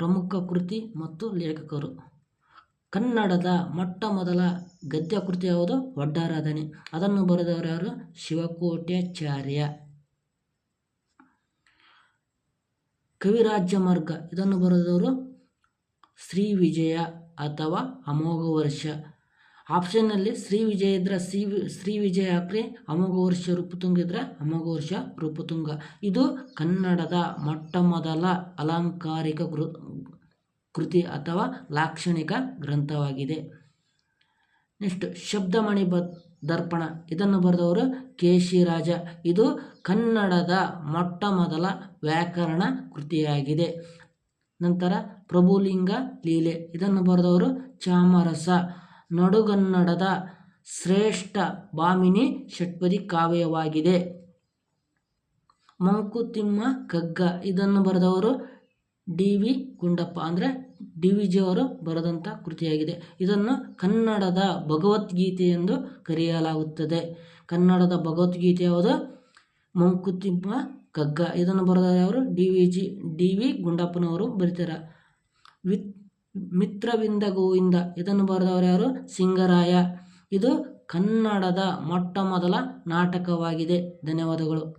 ಪ್ರಮುಖ ಕೃತಿ ಮತ್ತು ಲೇಖಕರು. ಕನ್ನಡದ ಮೊಟ್ಟ ಮೊದಲ ಗದ್ಯ ಕೃತಿ ಯಾವುದು? ಒಡ್ಡಾರಾಧನೆ ಅದನ್ನು ಬರೆದವರು ಯಾರು? ಶಿವಕೋಟ್ಯಾಚಾರ್ಯ. ಕವಿರಾಜ್ಯ ಮಾರ್ಗ. ಇದನ್ನು ಬರೆದವರು ಶ್ರೀ ವಿಜಯ ಅಥವಾ ಅಮೋಘ ವರ್ಷ ಆಪ್ಷನ್ನಲ್ಲಿ ಶ್ರೀ ವಿಜಯ ಇದ್ರೆ ಶ್ರೀ ಶ್ರೀ ವಿಜಯ ಹಾಕ್ರಿ ಅಮಘೋರ್ಷ ವರ್ಷ ರೂಪತುಂಗ ಇದ್ರೆ ಅಮೋಘ ವರ್ಷ ರೂಪತುಂಗ. ಇದು ಕನ್ನಡದ ಮೊಟ್ಟ ಮೊದಲ ಅಲಂಕಾರಿಕ ಕೃ, ಕೃತಿ ಅಥವಾ ಲಾಕ್ಷಣಿಕ ಗ್ರಂಥವಾಗಿದೆ. ನೆಕ್ಸ್ಟ್, ಶಬ್ದಮಣಿ ಬ, ದರ್ಪಣ. ಇದನ್ನು ಬರೆದವರು ಕೇಶಿರಾಜ ಇದು ಕನ್ನಡದ ಮೊಟ್ಟ ಮೊದಲ ವ್ಯಾಕರಣ ಕೃತಿಯಾಗಿದೆ. ನಂತರ ಪ್ರಭುಲಿಂಗ ಲೀಲೆ. ಇದನ್ನು ಬರೆದವರು ಚಾಮರಸ. ನಡುಗನ್ನಡದ ಶ್ರೇಷ್ಠ ಭಾಮಿನಿ ಷಟ್ಪದಿ ಕಾವ್ಯವಾಗಿದೆ. ಮಂಕುತಿಮ್ಮ ಕಗ್ಗ ಇದನ್ನು ಬರೆದವರು ಡಿ ವಿ ಗುಂಡಪ್ಪ. ಅಂದರೆ ಡಿ ವಿ ಜಿಯವರು ಬರೆದಂಥ ಕೃತಿಯಾಗಿದೆ. ಇದನ್ನು ಕನ್ನಡದ ಭಗವದ್ಗೀತೆ ಎಂದು ಕರೆಯಲಾಗುತ್ತದೆ. ಕನ್ನಡದ ಭಗವದ್ಗೀತೆ ಯಾವುದು? ಮಂಕುತಿಮ್ಮ ಕಗ್ಗ. ಇದನ್ನು ಬರೆದವರು D V G, D V ಗುಂಡಪ್ಪನವರು ಬರೀತಾರೆ. ವಿತ್ ಮಿತ್ರವಿಂದ ಗೋವಿಂದ. ಇದನ್ನು ಬರೆದವರು ಯಾರು? ಸಿಂಗರಾಯ. ಇದು ಕನ್ನಡದ ಮೊಟ್ಟ ಮೊದಲ ನಾಟಕವಾಗಿದೆ. ಧನ್ಯವಾದಗಳು.